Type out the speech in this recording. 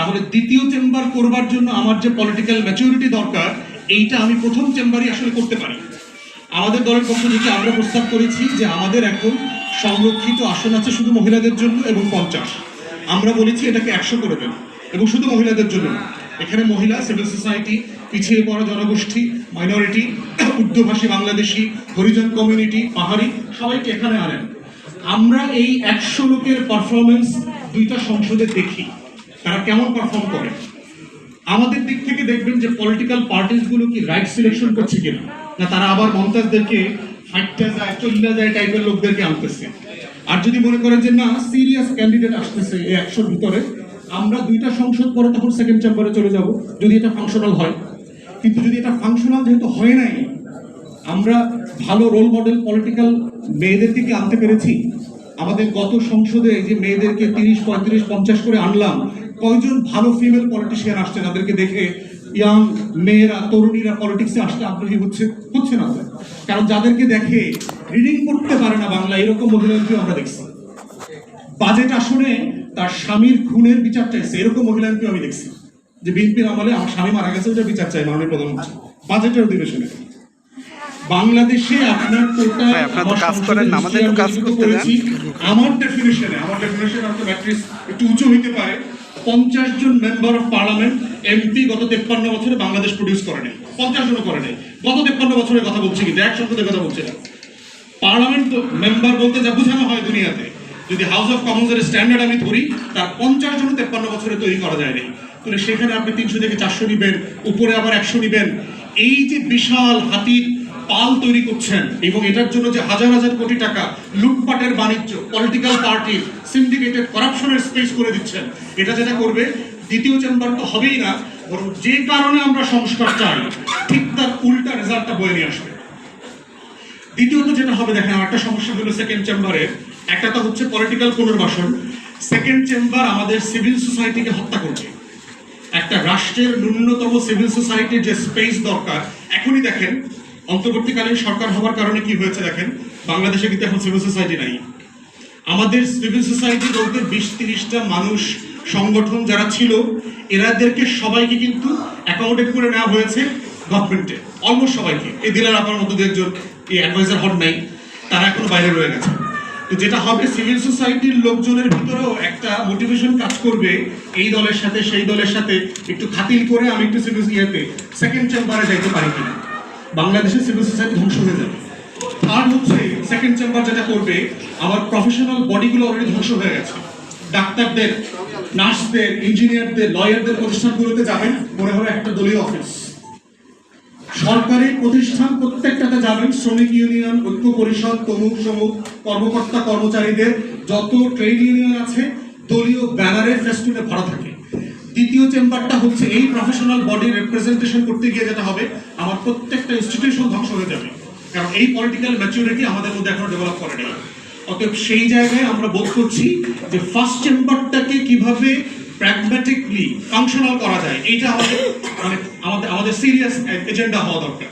তাহলে দ্বিতীয় চেম্বার করবার জন্য আমার যে পলিটিক্যাল ম্যাচুরিটি দরকার, এইটা আমি প্রথম চেম্বারই আসলে করতে পারি। আমাদের দলের পক্ষ থেকে আমরা প্রস্তাব করেছি যে আমাদের এখন সংরক্ষিত আসন আছে শুধু মহিলাদের জন্য এবং পঞ্চাশ। আমরা বলেছি এটাকে একশো করে দেন এবং শুধু মহিলাদের জন্য এখানে মহিলা সিভিল সোসাইটি পিছিয়ে পড়া জনগোষ্ঠী মাইনরিটি উর্দুভাষী বাংলাদেশি, হরিজন কমিউনিটি পাহাড়ি, সবাইকে এখানে আনেন। আমরা এই একশো লোকের পারফরমেন্স দুইটা সংসদে দেখি। তারা কেমন পারফর্ম করে? আমাদের দিক থেকে দেখবেন যে পলিটিক্যাল পার্টিসগুলো কি রাইট সিলেকশন করছে কিনা? না, তারা আবার মমতাজদেরকে হাঁটতে যায় চল্লা যায় টাইপের লোকদেরকে আনতেছে। আর যদি মনে করেন যে না সিরিয়াস ক্যান্ডিডেট আসতেছে এই একশোর ভিতরে, আমরা দুইটা সংসদ পরে তখন সেকেন্ড চেম্বারে চলে যাব, যদি এটা ফাংশনাল হয়। কিন্তু যদি এটা ফাংশনাল যেহেতু হয় নাই, আমরা ভালো রোল মডেল পলিটিক্যাল মেয়েদেরকে কি আনতে পেরেছি। আমাদের গত সংসদে যে মেয়েদেরকে তিরিশ, পঁয়ত্রিশ, পঞ্চাশ করে আনলাম কয়জন ভালো ফিমেল পলিটিশিয়ান আসছে তাদেরকে দেখে ইয়াং মেয়েরা তরুণীরা পলিটিক্সে আসতে আগ্রহী হচ্ছে হচ্ছে না। কারণ যাদেরকে দেখে রিডিং করতে পারে না বাংলা এরকম মহিলাদেরকে আমরা দেখছি। বাজেট আসনে তার স্বামীর খুনের বিচার চাইছে এরকম মহিলাকে আমি দেখছি। যে বিএনপির আমলে আমার স্বামী মারা গেছে ওটা বিচার চাই মাননীয় প্রধানমন্ত্রী। বাজেটের অধিবেশনে। বাংলাদেশে আপনার কোটা আপনারা তো কাজ করেন আমাদের কাজ করতে দেন। আমার ডেফিনেশনে আমার ডেফিনেশন অফ ম্যাট্রিক্স একটু উঁচু হইতে পারে। পঞ্চাশ জন মেম্বার অফ পার্লামেন্ট এমপি গত তেপ্পান্ন বছরে বাংলাদেশ প্রডিউস করে নাই। পঞ্চাশ জনও করে নাই। গত তেপ্পান্ন বছরের কথা বলছি কিন্তু এক সংসদের কথা বলছি না। পার্লামেন্ট মেম্বার বলতে যা বোঝানো হয় দুনিয়াতে, যদি হাউস অফ কমন্সের স্ট্যান্ডার্ড আমি ধরি, তার পঞ্চাশ জন তেপ্পান্ন বছরে তৈরি করা যায়নি তাহলে সেখানে আপনি তিনশো থেকে চারশো নিবেন, উপরে আবার একশো নিবেন। এই যে বিশাল হাতির পাল তৈরি করছেন এবং এটার জন্য যে হাজার হাজার কোটি টাকা লুটপাটের বাণিজ্য পলিটিক্যাল পার্টি সিন্ডিকেটেড করাপশনের স্পেস করে দিচ্ছেন। এটা যেটা করবে, দ্বিতীয় চেম্বার তো হবেই না, বরং যে কারণে আমরা সংস্কার চাই, ঠিক তার উল্টা রেজাল্টটা বয়ে নিয়ে আসবে। দ্বিতীয়ত যেটা হবে, দেখেন একটা সমস্যা হলো সেকেন্ড চেম্বারে একটা তো হচ্ছে পলিটিক্যাল পুনর্বাসন সেকেন্ড চেম্বার আমাদের সিভিল সোসাইটিকে হত্যা করবে। একটা রাষ্ট্রের ন্যূনতম সিভিল সোসাইটির যে স্পেস দরকার, এখনই দেখেন অন্তর্বর্তীকালীন সরকার হওয়ার কারণে কি হয়েছে দেখেন? বাংলাদেশে কিন্তু এখন সিভিল সোসাইটি নাই। আমাদের সিভিল সোসাইটি বলতে বিশ তিরিশটা মানুষ, সংগঠন যারা ছিল, এরাদেরকে সবাইকে কিন্তু অ্যাকাউন্টেড করে নেওয়া হয়েছে গভর্নমেন্টে অলমোস্ট সবাইকে। এই দিলার আপনার মতো একজন এই অ্যাডভাইজার হন নাই। তারা এখনও বাইরে রয়ে গেছে। তো যেটা হবে সিভিল সোসাইটির লোকজনের ভিতরেও একটা মোটিভেশন কাজ করবে এই দলের সাথে, সেই দলের সাথে। একটু খাতিল করে আমি একটু সিভিল ইয়েতে সেকেন্ড চেম্বারে যাইতে পারি কিনা। বাংলাদেশের সিভিল সোসাইটি ধ্বংস হয়ে যাবে। আর হচ্ছে সেকেন্ড চেম্বার যেটা করবে, আমার প্রফেশনাল বডিগুলো অলরেডি ধ্বংস হয়ে গেছে। ডাক্তারদের, নার্সদের ইঞ্জিনিয়ারদের লয়ারদের প্রতিষ্ঠানগুলোতে যাবেন, মনে হবে একটা দলীয় অফিস সরকারি প্রতিষ্ঠান প্রত্যেকটাতে যাবেন, শ্রমিক ইউনিয়ন, ঐক্য পরিষদ, তমুক, সমুক, কর্মকর্তা, কর্মচারীদের, যত ট্রেড ইউনিয়ন আছে, দলীয় ব্যানারের ফেস্টুনে ভরা থাকে। দ্বিতীয় চেম্বারটা হচ্ছে এই প্রফেশনাল বডি রিপ্রেজেন্টেশন করতে গিয়ে যেটা হবে আমার প্রত্যেকটা ইনস্টিটিউশন ধ্বংস হয়ে যাবে। কারণ এই পলিটিক্যাল ম্যাচুরিটি আমাদের মধ্যে এখনও ডেভেলপ করে নেই। অতএব সেই জায়গায় আমরা বোধ করছি যে ফার্স্ট চেম্বারটাকে কীভাবে প্র্যাগম্যাটিকলি ফাংশনাল করা যায়, এইটা আমাদের মানে আমাদের আমাদের সিরিয়াস এজেন্ডা হওয়া দরকার।